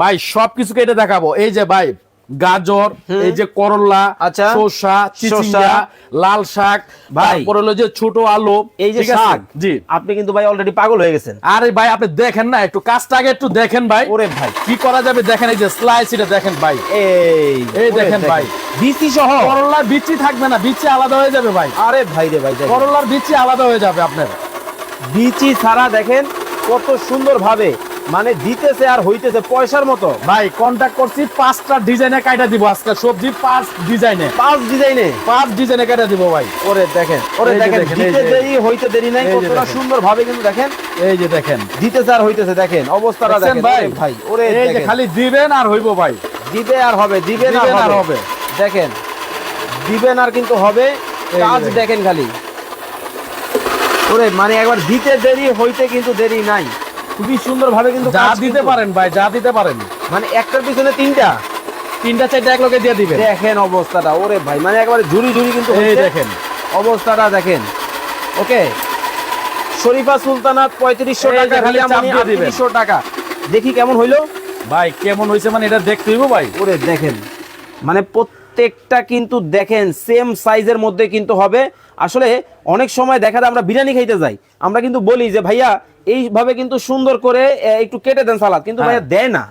ভাই সবকিছু কেটে দেখাবো। এই যে ভাই গাজর এই যে করলা আচ্ছা। শসা চিচিঙ্গা লাল শাক ভাই। তারপর হলো যে ছোট আলু এই যে শাক জি। আপনি কিন্তু ভাই অলরেডি পাগল হয়ে গেছেন। আরে ভাই আপনি দেখেন না একটু কাজটা আগে একটু দেখেন ভাই। ওরে ভাই। কি করা যাবে দেখেন এই যে স্লাইস এটা দেখেন ভাই। এই এই দেখেন ভাই। বিসি সহ? করলার বিচি থাকবে না বিচি আলাদা হয়ে যাবে ভাই। আরে ভাই রে ভাই। করলার বিচি আলাদা হয়ে যাবে আপনার। বিচি ছাড়া দেখেন কত সুন্দর ভাবে মানে দিতেছে আর হইতেছে পয়সার মতো। ভাই কন্টাক্ট করছি পাঁচটা ডিজাইনে কাটা দিব আজকে। সবজি পাঁচ ডিজাইনে পাঁচ ডিজাইনে পাঁচ ডিজাইনে কাটা দিব ভাই। ওরে দেখেন ওরে দেখেন দিতে। দেরি হইতে দেরি নাই কতটা সুন্দর ভাবে কিন্তু দেখেন। এই যে দেখেন। দিতেছে আর হইতেছে দেখেন অবস্থাটা দেখেন ভাই? ভাই ওরে এই যে খালি দিবেন আর হইব ভাই। দিবে আর হবে দিবেন আর হবে। দেখেন দিবেন আর কিন্তু হবে কাজ। দেখেন খালি। ওরে মানে একবার দিতে দেরি হইতে কিন্তু দেরি নাই। খুবই সুন্দর ভাবে কিন্তু যা দিতে পারেন ভাই যা দিতে পারেন। মানে একটার পিছনে তিনটা? তিনটা চারটা এক লোকে দিয়ে দিবেন। দেখেন অবস্থাটা ওরে ভাই মানে একবারে ঝুড়ি ঝুড়ি কিন্তু এই দেখেন। অবস্থাটা দেখেন। ওকে? শরীফা সুলতানাত পঁয়ত্রিশশো টাকা খালি আটত্রিশশো টাকা। দেখি কেমন হইল। ভাই কেমন হয়েছে মানে এটা দেখতে হইব ভাই। ওরে দেখেন। মানে প্রত্যেকটা কিন্তু দেখেন সেম সাইজের মধ্যে কিন্তু হবে। আসলে অনেক সময় দেখা যায় আমরা বিরিয়ানি খাইতে যাই। আমরা কিন্তু বলি যে ভাইয়া এইভাবে কিন্তু সুন্দর করে একটু কেটে দেন সালাদ। কিন্তু হ্যাঁ। ভাইয়া দেয় না।